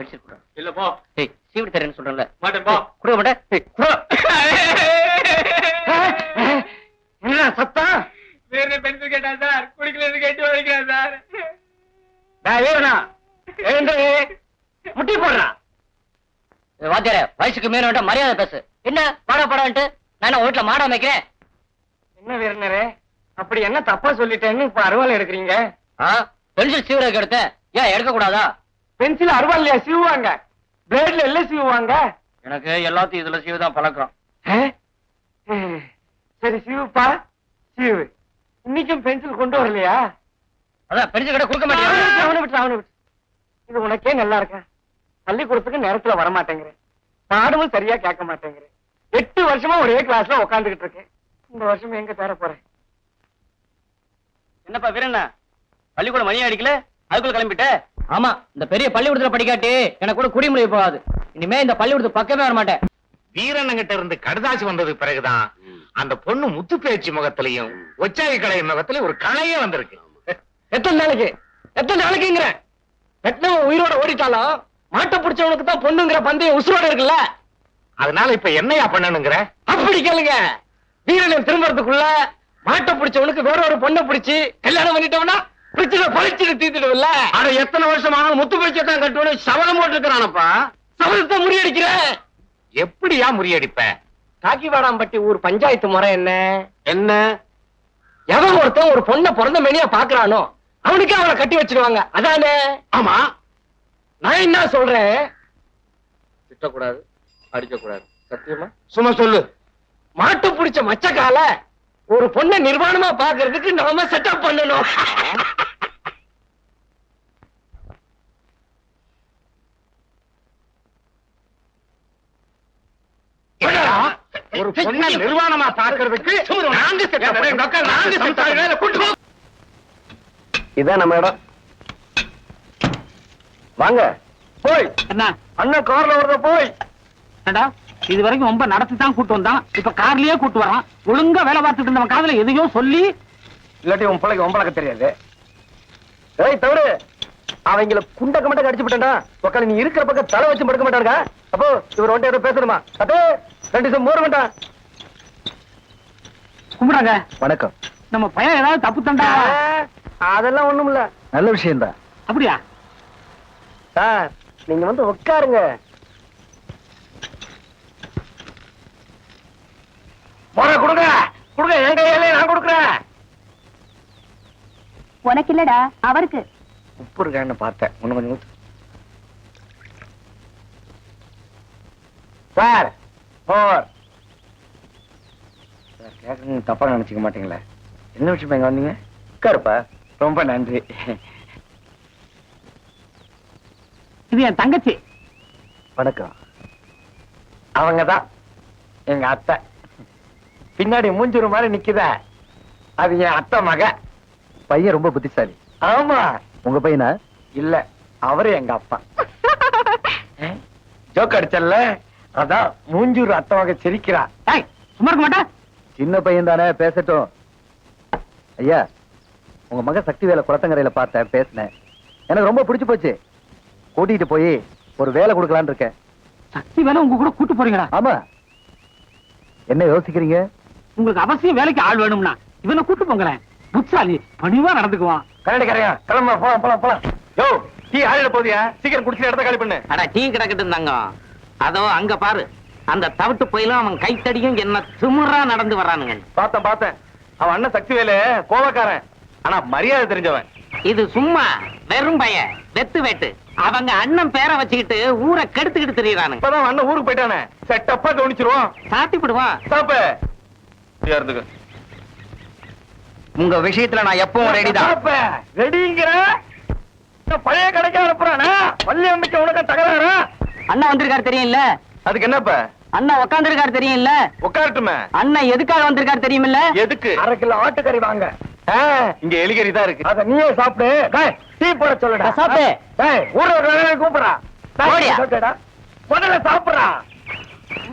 Pencil கொடு இல்ல போ. ஏய் சீவிட்டு தரேன்னு சொல்றேன்ல. மாட்டேன் போ. கொடுக்க மாட்டேன் ஏய், குடு. என்ன சத்தம்? வேற பென்சில் கேட்டா சார்? குடிக்கலன்னு கேட்டு வைக்கிறேன் சார். டேய் வீரனா எழுந்து. முட்டி போடுறான் வாத்தியாரே வயசுக்கு வேண்டாம் மரியாதை பேசு. என்ன? பாட பாடான்ட்டு. நான் வீட்டுல மாட அமைக்கிறேன் என்ன வீரனரே? அப்படி என்ன தப்பா சொல்லிட்டேன்னு இப்ப அருவாள் எடுக்கிறீங்க? பென்சில் சீவரக்கு எடுத்தேன். ஏன் எடுக்க கூடாதா பென்சில் அருவாள்லையா சீவுவாங்க? பிளேட்ல எல்லாம் சீவுவாங்க? எனக்கு எல்லாத்தையும் இதுல சீவுதான் பழக்கம். சரி சீவுப்பா? சீவு. இன்னைக்கும் பென்சில் கொண்டு வரலையா? அதான் பென்சில் கடை கொடுக்க மாட்டேன் அவனை விட்டு, அவனை விட்டு. இது உனக்கே நல்லா இருக்கா பள்ளிக்கூடத்துக்கு நேரத்துல வர மாட்டேங்கிறேன் பாடமும் சரியா கேட்க மாட்டேங்கிறேன். எட்டு வருஷமா ஒரே கிளாஸ்ல உட்காந்துக்கிட்டு இருக்கேன். இந்த வருஷம் எங்க தேர போறேன்? என்னப்பா வீரண்ணா? பள்ளிக்கூடம் மணி அடிக்கல? அதுக்குள்ள கிளம்பிட்ட? ஆமா இந்த பெரிய பள்ளிக்கூடத்துல படிக்காட்டி எனக்கு கூட குடிமுறை போகாது. இனிமே இந்த பள்ளிக்கூடத்து பக்கமே வர மாட்டேன். வீரண்ணங்கிட்ட இருந்து கடுதாசி வந்ததுக்கு பிறகுதான் அந்த பொண்ணு முத்து பேச்சு முகத்திலையும் ஒச்சாகி கலை முகத்திலையும் ஒரு கலையே வந்திருக்கு. எத்தனை நாளைக்கு? எத்தனை நாளைக்குங்கிறேன். வெட்டினவன் உயிரோட ஓடிட்டாலும் மாட்டை பிடிச்சவனுக்கு தான் பொண்ணுங்கிற பந்தயம் உசுரோட இருக்குல்ல? அதனால இப்ப என்னையா பண்ணணுங்கிற? அப்படி கேளுங்க. வீரனை திரும்புறதுக்குள்ள மாட்டை பிடிச்சவனுக்கு வேற ஒரு பொண்ணை பிடிச்சு கல்யாணம் பண்ணிட்டோம்னா பிரச்சனை பழிச்சுட்டு தீர்த்துடுவில்ல? ஆனா எத்தனை வருஷம் ஆனாலும் முத்து பேச்சு தான் கட்டுவனு சபலம் போட்டுருக்கானப்பா சபலத்தை முறியடிக்கிறேன் எப்படியா முறியடிப்ப? காக்கிவாடாம்பட்டி ஊர் பஞ்சாயத்து முறை என்ன? என்ன? எவன் ஒருத்தன் ஒரு பொண்ணை பிறந்த மேனியா பாக்குறானோ அவனுக்கே அவளை கட்டி வச்சிருவாங்க. அதானே? ஆமா. நான் என்ன சொல்றேன்? திட்டக்கூடாது அடிக்கக்கூடாது. சத்தியமா? சும்மா சொல்லு. மாட்டு பிடிச்ச மச்சக்கால ஒரு பொண்ணை நிர்வாணமா பாக்குறதுக்கு நாம செட்டப் பண்ணணும்? ஒரு பொண்ணை நிர்வாணமா பாக்குறதுக்கு நாங்க செட்டப் பண்ணணும். நாங்க செட்டப் பண்ணணும். இதான் நம்ம இடம். வாங்க. போய். என்ன? அண்ணன் கார்ல வருத போய். ஏண்டா இது வரைக்கும் ரொம்ப நடத்தி தான் கூட்டு வந்தான். இப்ப கார்லயே கூட்டு வரான் ஒழுங்கா வேலை பார்த்துட்டு இருந்தவன் காதுல எதையோ சொல்லி இல்லாட்டி உன் பிள்ளைக்கு உன் தெரியாது. ஏய் தவிர அவங்கள குண்டக்க மட்டும் அடிச்சு விட்டா உக்கால நீ இருக்கிற பக்கம் தலை வச்சு படுக்க மாட்டாருங்க அப்போ இவர் வந்துட்டு ஏதோ பேசணுமா? அப்போ ரெண்டு நிமிஷம் மோர வேண்டாம் கும்பிடாங்க. வணக்கம். நம்ம பையன் ஏதாவது தப்பு தண்டா? அதெல்லாம் ஒண்ணும் இல்ல நல்ல விஷயம் தான் அப்படியா? சார் நீங்க வந்து உட்காருங்க போற கொடுங்க கொடுங்க என் கையாலே நான் கொடுக்குறேன் உனக்கு இல்லடா அவருக்கு. உப்பு இருக்கான்னு பார்த்தேன். ஒண்ணு கொஞ்சம். சார் போர் சார் கேட்கணும் தப்பா நினைச்சுக்க மாட்டீங்களே. என்ன விஷயம் எங்க வந்தீங்க? உட்காருப்பா. ரொம்ப நன்றி. இது என் தங்கச்சி. வணக்கம். அவங்க தான் எங்க அத்தை. பின்னாடி மூஞ்சுரு மாதிரி நிக்குதா. அது என் அத்தை மக. பையன் ரொம்ப புத்திசாலி. ஆமா. உங்க பையனா? இல்ல அவரு எங்க அப்பா. ஜோக் அடிச்சல்ல? அதான் மூஞ்சூர் அத்தை மக சிரிக்கிறா சும்மா இருக்க மாட்டா. சின்ன பையன் தானே பேசட்டும். ஐயா உங்க மக சக்தி வேலை குளத்தங்கரையில பார்த்தேன் பேசினேன். எனக்கு ரொம்ப பிடிச்சு போச்சு. கூட்டிட்டு போய் ஒரு வேலை கொடுக்கலான்னு இருக்கேன். சக்தி வேலை உங்க கூட கூட்டு போறீங்களா? ஆமா. என்ன யோசிக்கிறீங்க? உங்களுக்கு அவசியம் வேலைக்கு ஆள் வேணும்னா இவனை கூட்டு போங்களேன். புட்சாலி பணிவா நடந்துக்குவான். கரடி கரையா கிளம்ப போலாம் போலாம் போலாம். யோ டீ ஆளிட போதியா சீக்கிரம் குடிச்சு இடத்த காலி பண்ணு. அட டீ கிடக்கட்டு இருந்தாங்க அதோ அங்க பாரு. அந்த தவிட்டு போயிலும் அவன் கைத்தடியும் என்ன திமிரா நடந்து வர்றானுங்க. பார்த்தேன் பார்த்தேன். அவன் அண்ணன் சக்தி வேலு கோவக்காரன். ஆனா மரியாதை தெரிஞ்சவன். இது சும்மா வெறும் பய வெத்து வெட்டு. அவங்க அண்ணன் பேரை வச்சுக்கிட்டு ஊரை கெடுத்துக்கிட்டு திரியறானுங்க. இப்பதான் அண்ணன் ஊருக்கு போயிட்டானே. செட்டப்பா கவனிச்சிருவோம். சாத்தி விடுவான் சாப்பு உங்க விஷயத்துல நான் எப்பவும் ரெடிதான் ரெடிங்கிற பழைய கடைக்கு அனுப்புறானா பள்ளி அமைக்க உனக்கு தகராறா? அண்ணா வந்திருக்காரு தெரியும்ல? அதுக்கு என்னப்ப? அண்ணா உட்காந்துருக்காரு தெரியும்ல? உட்காரட்டுமே அண்ணன் எதுக்காக வந்திருக்காரு தெரியுமில்ல எதுக்கு? அரை கிலோ ஆட்டுக்கறி வாங்க. இங்க எலிகறி தான் இருக்கு. அத நீயே சாப்பிடு. டீ போட சொல்லுடா. சாப்பிடு. ஊர்ல ஒரு கூப்பிடுறா. முதல்ல சாப்பிடுறா.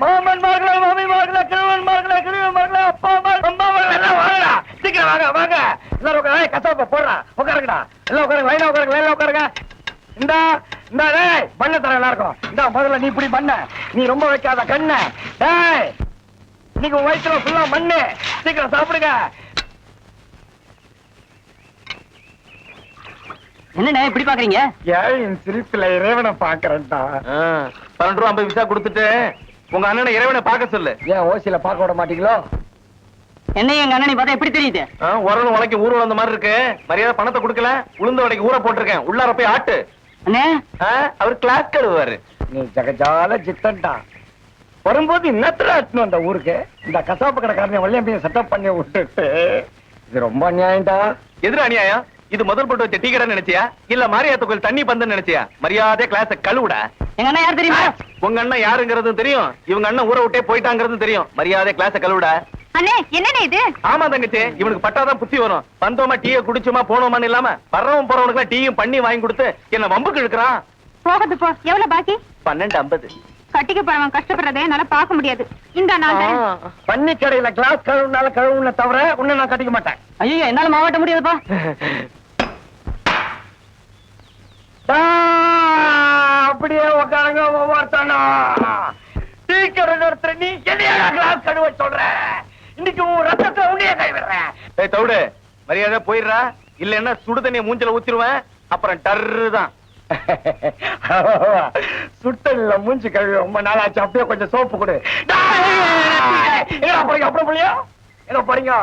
மாமன் மகளே மாமி மகளே கிழவன் மகளே கிழவன் மகளே அப்பா அம்மா அம்மா மகளே எல்லாம் வாங்கடா சீக்கிரம் வாங்க வாங்க எல்லாரும் உட்கார ஏய், கசாப்பா போடுறா. உட்காருங்கடா. எல்லாம் உட்காருங்க லைனா உட்காருங்க லைனா உட்காருங்க. இந்த இந்த டேய் பண்ண தர எல்லாருக்கும். இந்த முதல்ல நீ இப்படி பண்ண. நீ ரொம்ப வைக்காத கண்ண. டேய் இன்னைக்கு உன் வயிற்றுல ஃபுல்லா மண்ணு. சீக்கிரம் சாப்பிடுங்க. என்னண்ணே இப்படி பாக்குறீங்க? ஏன் சிரிப்புல இறைவனை பாக்குறேன்டா. பன்னெண்டு ரூபா ஐம்பது பைசா கொடுத்துட்டு உங்க அண்ணனை இறைவனை பார்க்க சொல்லு. ஏன் ஓசியில பார்க்க விட மாட்டீங்களோ? என்ன எங்க அண்ணனை பார்த்தா எப்படி தெரியுது? உரலும் உலைக்கு ஊர் வந்த மாதிரி இருக்கு. மரியாதை பணத்தை கொடுக்கல உளுந்த வடைக்கு ஊற போட்டிருக்கேன். உள்ளார போய் ஆட்டு. அண்ணே. அவர் கிளாஸ் கழுவாரு நீ ஜகஜால ஜித்தன்டா வரும்போது இன்னத்துல அட்டுணும் அந்த ஊருக்கு? இந்த கசாப்பு கடைக்காரனை வள்ளியம்பையை செட்டப் பண்ணி விட்டுட்டு. இது ரொம்ப அநியாயம்டா. எதிர அநியாயம்? இது முதல் போட்டு வச்ச டீ கடை நினைச்சியா? இல்ல மாரியாத்த கோயில் தண்ணி பந்தன்னு நினைச்சியா? மரியாதை கிளாஸ கழுவுடா. எங்க அண்ணன் யார் தெரியுமா? உங்க அண்ணன் யாருங்கிறதும் தெரியும். இவங்க அண்ணன் ஊரை விட்டே போயிட்டாங்கிறதும் தெரியும். மரியாதை கிளாஸ கழுவுடா. அண்ணே என்னண்ணே இது? ஆமா தங்கச்சி இவனுக்கு பட்டாதான் புத்தி வரும். வந்தோமா டீயை குடிச்சோமா போனோமான்னு இல்லாம வர்றவன் போறவனுக்கு டீயும் பண்ணி வாங்கி கொடுத்து என்ன வம்புக்கு இழுக்கிறான் போகுது போ. எவ்வளவு பாக்கி? பன்னெண்டு ஐம்பது. கட்டிக்க போறவன் கஷ்டப்படுறதே என்னால பார்க்க முடியாது. இந்த தரேன். பண்ணி கடையில கிளாஸ் கழுவுனால கழுவுன தவிர உன்னை நான் கட்டிக்க மாட்டேன். ஐயோ என்னால மாவட்ட முடியாதுப்பா. டா, அப்படியே உட்காருங்க ஒவ்வொருத்தனும் டீ கடை நடத்துற நீ என்னையா கிளாஸ் கழுவ சொல்ற? இன்னைக்கு ரத்தத்தை உன்னைய கைவிடுறேன். ஏய் தவிடு மரியாதை போயிடுறா. இல்லன்னா சுடு தண்ணியை மூஞ்சில ஊத்திருவேன் அப்புறம் டர்ரு தான் சுட்டல்ல மூஞ்சி கழுவி ரொம்ப நாளாச்சு. அப்படியே கொஞ்சம் சோப்பு கொடு. எங்கடா போறீங்க? அப்புறம் எங்க போறீங்க?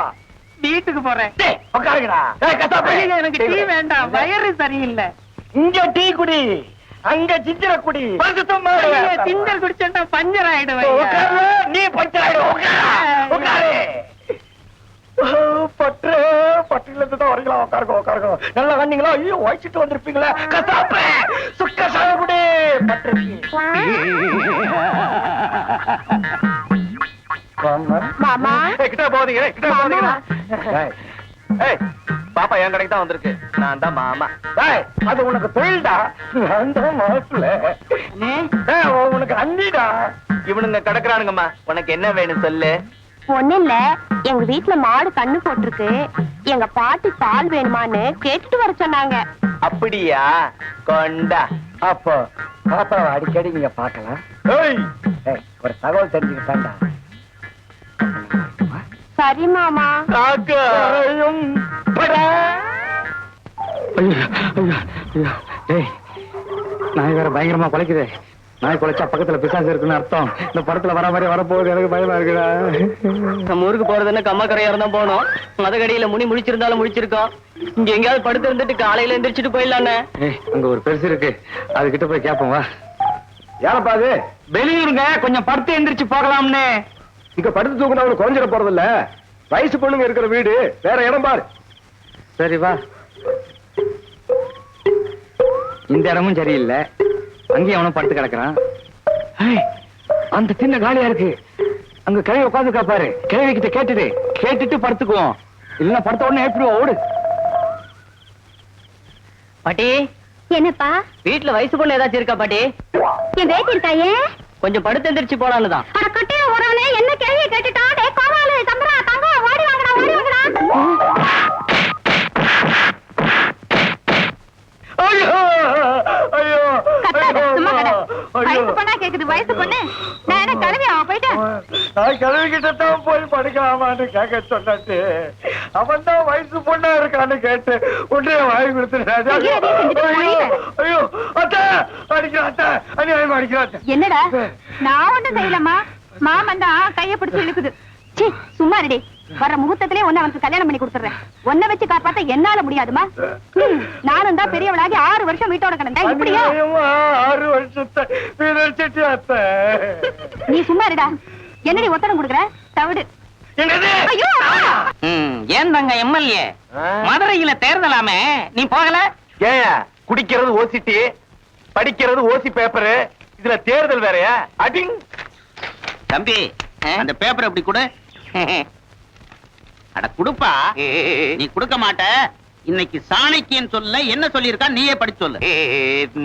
வீட்டுக்கு போறேன். டேய், உட்காருங்கடா. எனக்கு டீ வேண்டாம். வயிறு சரியில்லை. இங்க டீ குடி. அங்க சித்திர குடி. திண்டல் குடிச்சா பஞ்சர் ஆயிடுவேன். நீ உட்காரு. ஓ, பற்று. பட்டுல இருந்து தான் வரீங்களா? உட்காருங்க உட்காருங்க. நல்லா வந்தீங்களா? ஐயோ வயசிட்டு வந்திருப்பீங்களா. கசாப்பு. சுக்க சாகுடி பற்று. மாமா. கிட்ட போதீங்க கிட்ட போதீங்க ஏய். பாப்பா என் கடைக்கு தான் வந்திருக்கு. நான் தான் மாமா. அது உனக்கு தொழில்டா? நான் தான் மாப்பிள்ள ஏய், உனக்கு அண்ணிடா? இவனுங்க கிடக்குறானுங்கம்மா. உனக்கு என்ன வேணும் சொல்லு. ஒண்ணு இல்ல. எங்க வீட்டுல மாடு கண்ணு போட்டிருக்கு. எங்க பாட்டி பால் வேணுமான்னு கேட்டுட்டு வர சொன்னாங்க. அப்படியா? கொண்டா. அப்போ பாப்பாவை அடிக்கடி நீங்க பார்க்கலாம். ஏய், ஒரு தகவல் தெரிஞ்சுக்கிட்டாண்டா? சரி மாமா. நாய் வேற பயங்கரமா குலைக்குது. நாய் குலைச்சா பக்கத்துல பிசாசு இருக்குன்னு அர்த்தம். இந்த படத்துல வர மாதிரி வரப்போகுது எனக்கு பயமா இருக்குடா. நம்ம ஊருக்கு போறதுன்னு கம்மக்கரையா இருந்தா போனோம்? மதகடியில முனி முழிச்சிருந்தாலும் முழிச்சிருக்கோம். இங்க எங்கேயாவது படுத்து இருந்துட்டு காலையில எந்திரிச்சிட்டு போயிடலாண்ணே. ஏய் அங்க ஒரு பெருசு இருக்கு. அது கிட்ட போய் கேப்போம் வா. யாரப்பா அது? வெளியூருங்க. கொஞ்சம் படுத்து எந்திரிச்சு போகலாம்னு. இங்க படுத்து தூக்கினா அவனுக்கு குறைஞ்சிட போறது இல்ல வயசு பொண்ணுங்க இருக்கிற வீடு வேற இடம் பாரு. சரி வா. இந்த இடமும் சரியில்லை. அங்கேயும் அவனும் படுத்து கிடக்குறான். அந்த சின்ன காலியா இருக்கு. அங்க கிழவி உட்காந்துக்கா பாரு. கிழவி கிட்ட கேட்டுடு. கேட்டுட்டு படுத்துக்குவோம். இல்லன்னா படுத்த உடனே ஏப்பிடுவோம் ஓடு. பாட்டி. என்னப்பா? வீட்டுல வயசு பொண்ணு ஏதாச்சும் இருக்கா பாட்டி? என் பேட்டி இருக்காயே? கொஞ்சம் படுத்து எந்திரிச்சு போலான்னு தான். அட கட்டிய உடனே என்ன கேள்வி கேட்டுட்டா டே கோவாலு சம்பரா தங்கம் ஓடி வாங்கடா ஓடி வாங்கடா ஐயோ ஐயோ கத்தாத சும்மா கட வயசு பொண்ணா கேக்குது வயசு பொண்ணு நான் என்ன கிளம்பி அவன் போயிட்டு நான் கிழவிக்கிட்ட தான் போய் படிக்கலாமான்னு கேட்க சொன்னாச்சு. அவன் தான் வயசு பொண்ணா இருக்கான்னு கேட்டு உடனே வாங்கி அத்தை. என்னடா? நான் ஒண்ணும் செய்யலம்மா. மாமன் தான் கைய பிடிச்சு இழுக்குது. சும்மா இருடி. வர முகூர்த்தத்திலே ஒண்ணு அவனுக்கு கல்யாணம் பண்ணி கொடுத்துறேன். ஒன்ன வச்சு காப்பாத்த என்னால முடியாதுமா? நானும் தான் பெரியவளாகி ஆறு வருஷம் வீட்டோட கிடந்தேன். இப்படியா? ஆறு வருஷத்தை நீ சும்மா இருடா. என்னடி ஒத்தடம் கொடுக்குற? தவிடு. என்னது? ஐயோ! ஏன் தங்க எம்எல்ஏ? மதுரையில தேர்தலாமே நீ போகல? ஏன்? குடிக்கிறது ஓசிட்டி படிக்கிறது ஓசி பேப்பரு இதுல தேர்தல் வேறயா? அடிங்! தம்பி அந்த பேப்பர் எப்படி கொடு? அட குடுப்பா. நீ கொடுக்க மாட்ட. இன்னைக்கு சாணக்கியன் சொல்ல என்ன சொல்லியிருக்கா? நீயே படிச்சு சொல்லு.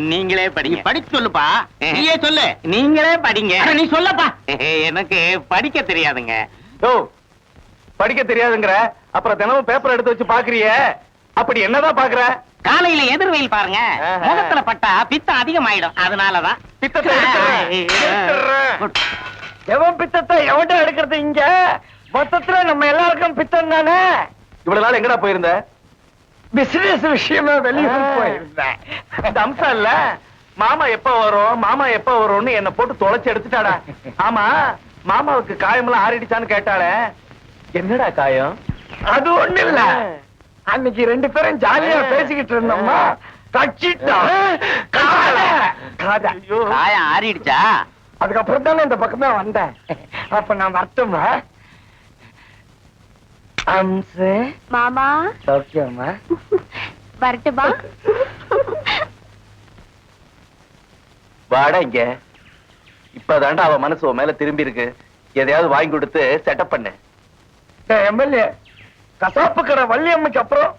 நீங்களே படிங்க. படிச்சு சொல்லுப்பா. நீயே சொல்லு. நீங்களே படிங்க. அட, நீ சொல்லப்பா. எனக்கு படிக்க தெரியாதுங்க. ஓ படிக்க தெரியாதுங்கிற அப்புறம் தினமும் பேப்பர் எடுத்து வச்சு பாக்குறியே? அப்படி என்னதான் பாக்குற? காலையில எதிர்வெயில் பாருங்க. முகத்துல பட்டா பித்தம் அதிகமாயிடும். அதனாலதான். பித்தத்தை. எவன் பித்தத்தை எவன்டா எடுக்கிறது இங்க? மொத்தத்துல நம்ம எல்லாருக்கும் பித்தம் தானே? இவ்வளவு நாள் எங்கடா போயிருந்த? பிசினஸ் விஷயமா வெளியூர் போயிருந்தேன் அம்சம் இல்ல. மாமா எப்ப வரும்? மாமா எப்ப வரும்னு என்ன போட்டு தொலைச்சு எடுத்துட்டாடா. ஆமா மாமாவுக்கு காயமெல்லாம் ஆறிடுச்சான்னு கேட்டாளே. என்னடா காயம்? அது ஒண்ணு இல்ல. அன்னைக்கு ரெண்டு பேரும் ஜாலியா பேசிக்கிட்டு இருந்தோம்மா. காயம் ஆறிடுச்சா? அதுக்கப்புறம் தானே இந்த பக்கமே வந்தேன். அப்ப நான் வரட்டுமா அம்சு. மாமா. சௌக்கியமா வரட்டுமா வாடா இங்க. இப்பதாண்டா அவ மனசு உன் மேல திரும்பி இருக்கு. எதையாவது வாங்கி கொடுத்து செட்டப் பண்ணு. எம்எல்ஏ கசாப்பு கடை வள்ளியம்மைக்கு அப்புறம்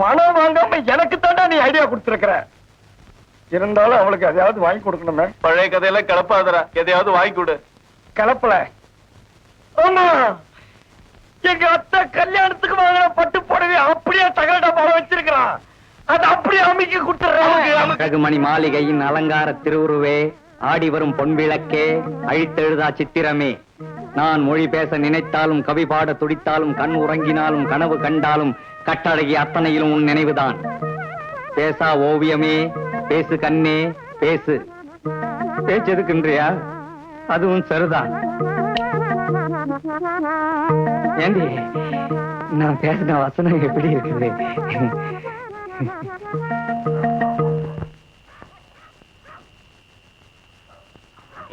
பணம் வாங்காம எனக்கு தாண்டா நீ ஐடியா கொடுத்துருக்கிற. இருந்தாலும் அவளுக்கு எதையாவது வாங்கி கொடுக்கணுமே. பழைய கதையெல்லாம் கிளப்பாதடா. எதையாவது வாங்கி கொடு. கிளப்பல. ஆமா எங்க அத்தை கல்யாணத்துக்கு வாங்கின பட்டு புடவை அப்படியே தகட போல வச்சிருக்கிறான். அது அப்படியே அமைக்க ரகுமணி மாளிகையின் அலங்கார திருவுருவே ஆடி வரும் பொன்விளக்கே அழித்தெழுதா சித்திரமே. நான் மொழி பேச நினைத்தாலும் கவி பாட துடித்தாலும் கண் உறங்கினாலும் கனவு கண்டாலும் கட்டழகி அத்தனையிலும் உன் நினைவுதான். பேசா ஓவியமே பேசு கண்ணே பேசு. பேச்சு எதுக்குன்றியா அதுவும் சரிதான். ஏண்டி நான் பேசின வசனம் எப்படி இருக்குது?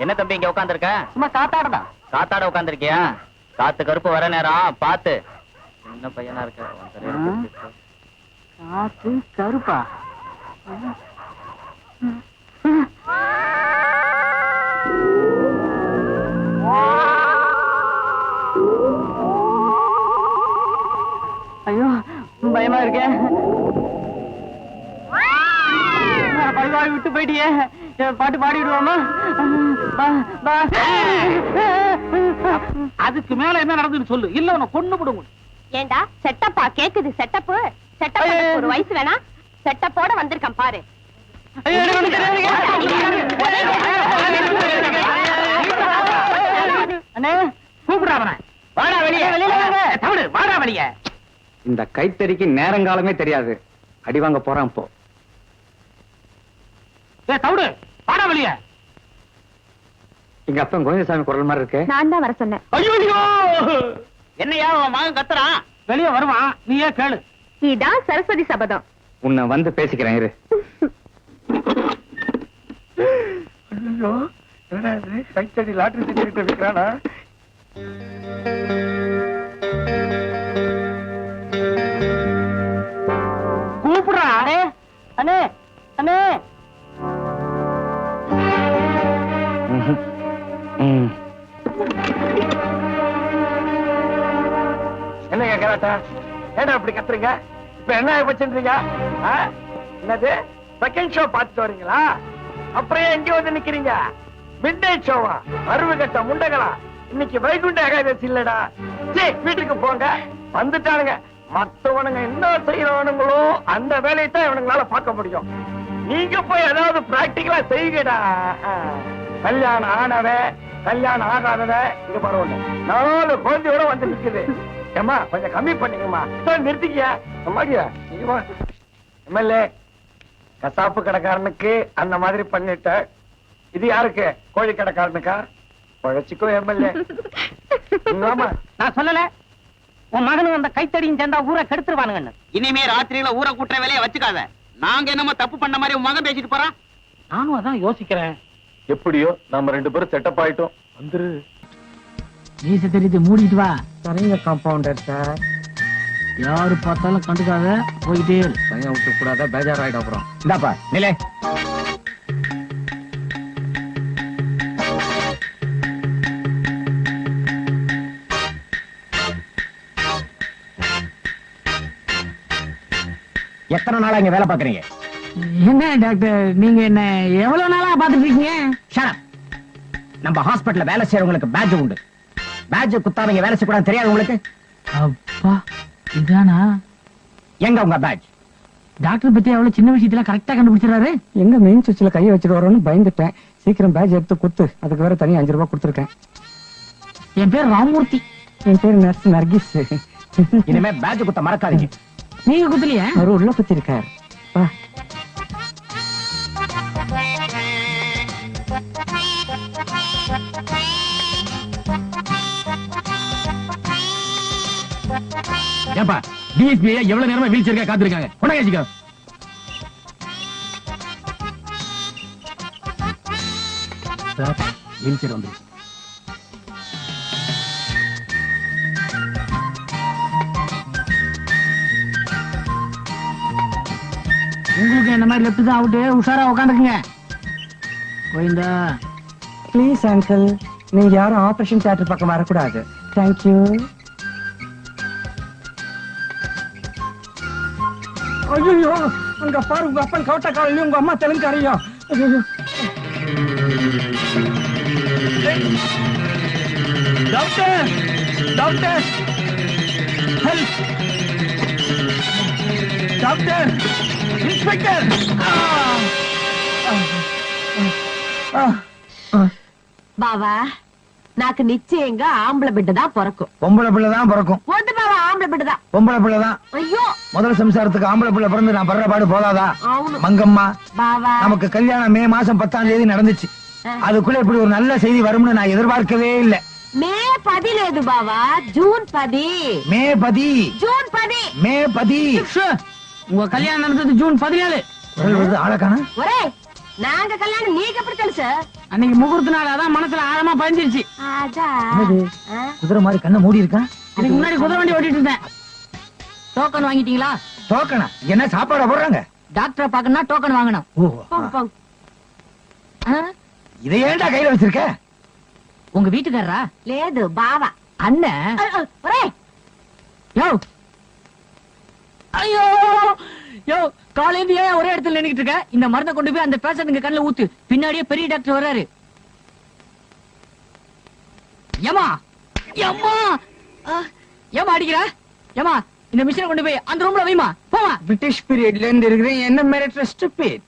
என்ன தம்பி இங்க உட்காந்துருக்க சும்மா காத்தாடா காத்தாட உட்காந்துருக்கியா காத்து கருப்பு வர நேரம் பாத்து. சின்ன பையனா இருக்க காத்து கருப்பா. இருக்கேன் பழுவாய் விட்டு போயிட்டியே பாட்டு பாடிடுவோமா அதுக்கு மேல என்ன நடந்துன்னு சொல்லு இல்ல உன்னை கொண்டு விடுவோம் ஏண்டா செட்டப்பா கேக்குது செட்டப்பு செட்டப் ஒரு வயசு வேணா செட்டப்போட வந்திருக்கான் பாரு அண்ணே கூப்பிடா அவனை வாடா வெளியே தவிடு வாடா வெளியே இந்த கைத்தறிக்கு நேரங்காலமே தெரியாது. அடி வாங்க போறான் இப்போ ஏ தவிடு வாடா வெளியே. எங்க அப்பன் கோவிந்தசாமி குரல் மாதிரி இருக்கு. நான் தான் வர சொன்னேன். ஐயோ! என்னையா உன் மகன் கத்துறான்? வெளியே வருவான் நீயே கேளு. இதான் சரஸ்வதி சபதம். உன்னை வந்து பேசிக்கிறேன் இரு. ஐயோ என்னடா இது? கைத்தடி லாட்டரி டிக்கெட் இருக்கிறானா? ஏடா இப்ப என்ன வச்சுன்றீங்க என்னது? செகண்ட் ஷோ பார்த்துட்டு வரீங்களா? அப்புறம் எங்க வந்து நிக்கிறீங்க. மிட் நைட் ஷோவா அருவு கட்ட முண்டகளா? இன்னைக்கு வைகுண்ட ஏகாதசி இல்லடா. சரி வீட்டுக்கு போங்க. வந்துட்டானுங்க. மத்தவனுங்க என்ன செய்யறவனுங்களோ அந்த வேலையை தான் இவனுங்களால பார்க்க முடியும். நீங்க போய் ஏதாவது பிராக்டிகலா செய்யுங்கடா. கல்யாணம் ஆனவன் கல்யாணம் ஆகாதவ இங்க பரவாயில்ல நாலு குழந்தையோட வந்து நிக்குது. ஏம்மா கொஞ்சம் கம்மி பண்ணீங்கம்மா நிறுத்திக்கியா? அம்மாடியா எம்எல்ஏ கசாப்பு கடைக்காரனுக்கு அந்த மாதிரி பண்ணிட்ட. இது யாருக்கு? கோழி கடைக்காரனுக்கா? குழைச்சிக்கோ எம்எல்ஏ. நான் சொல்லல. உன் மகனும் அந்த கைத்தடியும் சேர்ந்தா ஊரை கெடுத்துருவானுங்கன்னு. இனிமே ராத்திரியில ஊரை கூட்டுற வேலையை வச்சுக்காத. நாங்க என்னமோ தப்பு பண்ண மாதிரி உன் மகன் பேசிட்டு போறான்? நானும் அதான் யோசிக்கிறேன். எப்படியோ நம்ம ரெண்டு பேரும் செட்டப் ஆயிட்டோம். வந்துரு. மீச தெரியுது மூடிட்டு வா. சரிங்க காம்பவுண்டர் சார் யாரு பார்த்தாலும் கண்டுக்காத போயிட்டே. பையன் விட்டு கூடாத பேஜார் அப்புறம். இந்தாப்பா நிலே எத்தனை நாளா இங்க வேலை பாக்குறீங்க என்ன டாக்டர் நீங்க என்ன எவ்வளவு நாளா பாத்துட்டு இருக்கீங்க? நம்ம ஹாஸ்பிடல்ல வேலை செய்யறவங்களுக்கு பேட்ஜ் உண்டு. பேட்ஜ் குத்தாம இங்க வேலை செய்யக்கூடாது தெரியாது உங்களுக்கு? அப்பா இதானா? எங்க உங்க பேட்ச் டாக்டர் பத்தி அவ்வளவு சின்ன விஷயத்துல கரெக்டா கண்டுபிடிச்சிடறாரு. எங்க மெயின் சுவிட்ச்ல கையை வச்சுட்டு வரோன்னு பயந்துட்டேன். சீக்கிரம் பேட்ச் எடுத்து கொடுத்து அதுக்கு வேற தனியா அஞ்சு ரூபாய் கொடுத்துருக்கேன். என் பேர் ராமூர்த்தி என் பேர் நர்ஸ் நர்கிஸ். இனிமே பேட்ச் குத்த மறக்காதீங்க. நீங்க குத்துலியா? அவரு உள்ள பத்தி இருக்கார் வா. ஏப்பா டிஎஸ்பி எவ்வளவு நேரமா வீல் சேர்க்க காத்திருக்காங்க? கொண்டாங்க வச்சுக்கோ சார் வீல் சேர் வந்துருச்சு. உங்களுக்கு என்ன மாதிரி லெப்ட் தான் அவுட்டு உஷாரா உட்காந்துக்குங்க கோவிந்தா. ப்ளீஸ் அங்கிள் நீங்க யாரும் ஆபரேஷன் தியேட்டர் பக்கம் வரக்கூடாது. தேங்க்யூ ஐயோ அங்க பாரு உங்க அப்பன் கவுட்ட காலையும் உங்க அம்மா தெலுங்காரையும் ஐயோ doctor doctor help doctor inspector బావా నాకు నిశ్చయంగా ఆంబల బిడ్డదా పొరకు பொம்பளை பிள்ளை தான் பிறக்கும் వద్దు ஆம்பளை பிள்ளைதான். பொம்பளை பிள்ளைதான். ஐயோ. முதல் சம்சாரத்துக்கு ஆம்பளை பிள்ளை பிறந்து நான் படுற பாடு போதாதா? மங்கம்மா நமக்கு கல்யாணம் மே மாசம் பத்தாம் தேதி நடந்துச்சு. அதுக்குள்ள இப்படி ஒரு நல்ல செய்தி வரும்னு நான் எதிர்பார்க்கவே இல்லை. மே பதிலேது பாவா? ஜூன் பதி. மே பதி. ஜூன் பதி. மே பதி. உங்க கல்யாணம் நடந்தது ஜூன் பதினேழு ஆளக்கான ஒரே நாங்க கல்யாணம் நீங்க எப்படி தெலுசு அன்னைக்கு முகூர்த்த நாள் அதான் மனசுல ஆழமா பதிஞ்சிருச்சு. குதிரை மாதிரி கண்ணை மூடி இருக்கான் முன்னாடி குதிரை வண்டி ஓட்டிட்டு இருந்தேன். டோக்கன் வாங்கிட்டீங்களா? டோக்கனா என்ன சாப்பாடு போடுறாங்க? டாக்டரை பாக்கணும்னா டோக்கன் வாங்கணும். இதை ஏன்டா கையில வச்சிருக்க? உங்க வீட்டுக்காரரா? லேது பாவா அண்ணன்? ஐயோ. யோ காலையில ஏன் ஒரே இடத்துல நின்னுட்டு இருக்க? இந்த மருந்தை கொண்டு போய் அந்த பேஷண்ட்டுங்க கண்ணில் ஊத்து. பின்னாடியே பெரிய டாக்டர் வர்றாரு. ஏமா ஏமா ஏமா அடிக்கிற? ஏமா இந்த மிஷினை கொண்டு போய் அந்த ரூம்ல வைமா போமா பிரிட்டிஷ் பீரியட்ல இருந்து இருக்கிறேன். என்ன மிரட்டுற ஸ்டூபிட்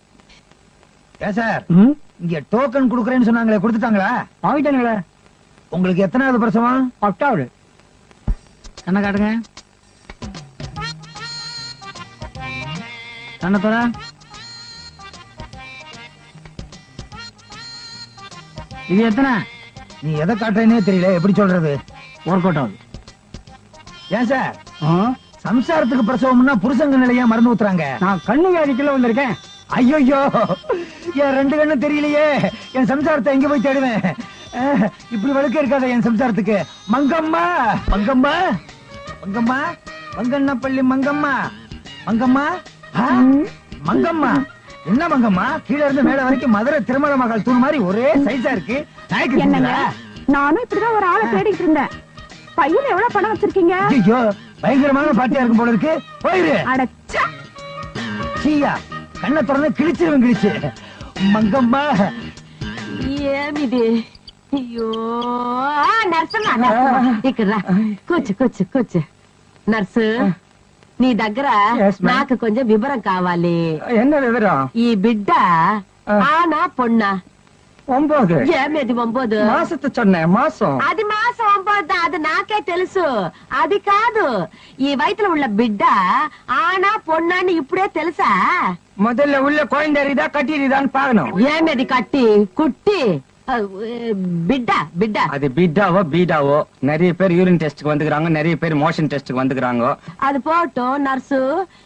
ஏன் சார் இங்க டோக்கன் குடுக்கறேன்னு சொன்னாங்களே கொடுத்துட்டாங்களா? ஆகிட்டானுங்களே உங்களுக்கு எத்தனாவது பிரசவம்? கண்ணை காட்டுங்க. கண்ணை தர இது எத்தனை? நீ எதை காட்டுறேனே தெரியல. எப்படி சொல்றது? ஒர்க் அவுட் ஆகுது. ஏன் சார்? சம்சாரத்துக்கு பிரசவம்னா புருஷங்க நிலையா மருந்து ஊத்துறாங்க. நான் கண்ணு வியாதிக்குள்ள வந்திருக்கேன். ஐயோ என் ரெண்டு கண்ணும் தெரியலையே. என் சம்சாரத்தை எங்க போய் தேடுவேன்? இப்படி வழுக்க இருக்காத என் சம்சாரத்துக்கு. மங்கம்மா மங்கம்மா மங்கம்மா மங்கண்ணப்பள்ளி மங்கம்மா மங்கம்மா? மங்கம்மா. என்ன மங்கம்மா? கீழ இருந்து மேல வரைக்கும் மதுரை திருமண மகள் தூண் மாதிரி ஒரே சைஸா இருக்கு? நானும் இப்படிதான் ஒரு ஆளை தேடிட்டு இருந்தேன். பையில எவ்வளவு பணம் வச்சிருக்கீங்க ஐயோ பயங்கரமான பாட்டியா இருக்கும் போல இருக்கு போயிரு அடச்சா சீயா கண்ணை திறந்து கிழிச்சிருவன் கிழிச்சு மங்கம்மா ఏమిది అయ్యో ఆ, నర్సమ్మా నర్సమ్మా ఇక్కడ రా. కూర్చో కూర్చో కూర్చో నర్సు నీ దగ్గర Yes, ma'am. నాకు కొంచెం వివరం కావాలి என்ன விவரம் ఈ బిడ్డ ఆనా పొన్నా ஒன்பது ఏమిది వంబోదు மாசத்தை சொன்னேன் மாசம் అది మాసం వంబోద్దా అది నాకే తెలుసు అది కాదు ఈ వయసులో ఉన్న బిడ్డ ఆనా పొన్నా అని ఇప్పుడే తెలుసా முதல்ல உள்ள குழந்தை இருக்குதா கட்டிடுதான்னு பாக்கணும் ఏమిది కట్టి కుట్టి ఆ, బిడ్డ బిడ్డ அது பீட்டாவோ பீடாவோ நிறைய பேர் யூரின் டெஸ்ட்க்கு வந்துக்கிறாங்க நிறைய பேர் மோஷன் டெஸ்ட்க்கு வந்துக்கிறாங்க అది పోవటం నర్సు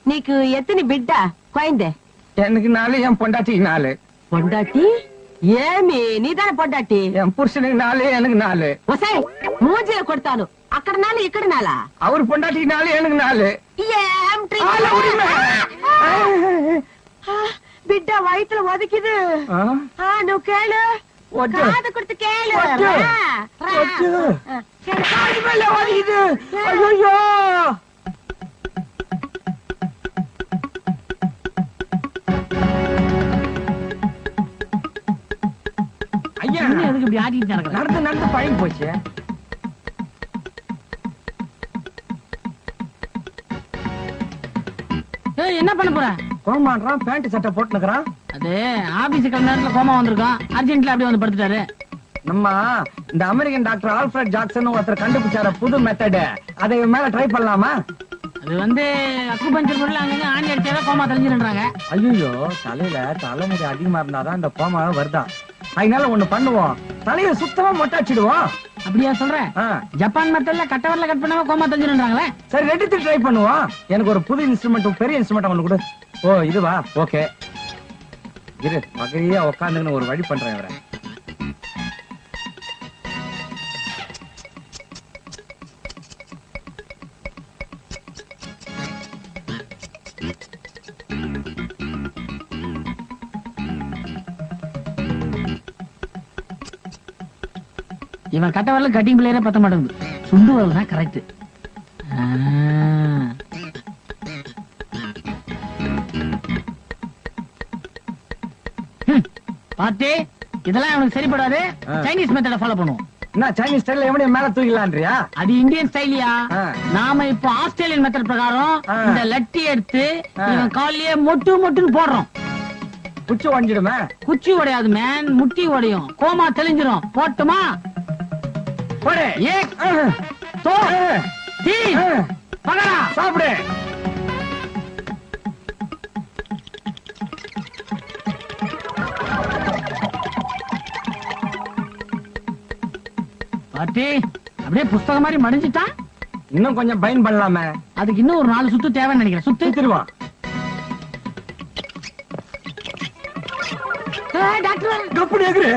నీకు ఎత్తిని బిడ్డ పోయిందే எனக்கு நாலு என் பொண்டாட்டிக்கு நாலு పొండాటి ఏమి నీదానే పొడ్డాటి పురుషునికి నాలు ఎనకు నాలు ఒసే మూజీలో కొడతాను అక్కడ నాలు ఇక్కడ నాలా అవరు పొండాటి నాలు ఎనకు నాలు బిడ్డ వయసులో ఒదికిదు నువ్వు కేళు కాదు కొడుతు కేళు ఒదికిదు అయ్యో எதுக்கு இப்படி ஆட்டிட்டு நடக்கிற நடந்து நடந்து பழகி போச்சு. என்ன பண்ண போற? கோமான்றான் பேண்ட் சட்டை போட்டுனுக்குறான். அது ஆபீஸ் கிளம்ப நேரத்துல கோமா வந்திருக்கான். அர்ஜென்ட்ல அப்படியே வந்து படுத்துட்டாரு. நம்ம இந்த அமெரிக்கன் டாக்டர் ஆல்ஃபிரட் ஜாக்சன் ஒருத்தர் கண்டுபிடிச்சார புது மெத்தடு அதை மேல ட்ரை பண்ணலாமா? அது வந்து அக்கு பஞ்சர் முறையில் அங்கங்க ஆணி அடிச்சாதான் கோமா தெரிஞ்சிருன்றாங்க ஐயோ தலையில தலைமுடி அதிகமா இருந்தாதான் இந்த கோமா வருதான் அதனால ஒண்ணு பண்ணுவோம். தலைய சுத்தமா மொட்டாச்சிடுவோம். அப்படியா சொல்றேன் ஜப்பான் மெத்தட்ல கட்டவரில் கட் பண்ணாம கோமா தெரிஞ்சிருன்றாங்களே சரி ரெண்டுத்தையும் ட்ரை பண்ணுவோம். எனக்கு ஒரு புது இன்ஸ்ட்ருமெண்ட் பெரிய இன்ஸ்ட்ருமெண்ட் ஒண்ணு கொடு. ஓ இதுவா ஓகே இரு வகையா உட்காந்துன்னு ஒரு வழி பண்றேன் இவரை. இவன் கட்டவரில் கட்டிங் பிள்ளையரே பத்த மாட்டேங்குது. சுண்டு வரல் தான் கரெக்ட் பாத்தி இதெல்லாம் அவனுக்கு சரிப்படாது. சைனீஸ் மெத்தட ஃபாலோ பண்ணுவோம். என்ன சைனீஸ் ஸ்டைல்ல எப்படி மேல தூக்கலான்றியா அது இந்தியன் ஸ்டைலியா. நாம இப்போ ஆஸ்திரேலியன் மெத்தட் பிரகாரம். இந்த லட்டி எடுத்து. இவன் கால்லயே மொட்டு மொட்டுன்னு போடுறோம். குச்சி ஒஞ்சிடுமே குச்சி உடையாது மேன் முட்டி உடையும். கோமா தெளிஞ்சிரும். போட்டுமா? போடு. ஏ ஆ, தோ தீ பகடா சாப்பிடு. பாட்டி அப்படியே புஸ்தகம் மாதிரி மடிஞ்சிட்டான் இன்னும் கொஞ்சம் பயன் பண்ணலாமே அதுக்கு இன்னும் ஒரு நாலு சுத்து தேவைன்னு நினைக்கிறேன். சுத்து. ஏய், டாக்டர். எப்படி எகுரு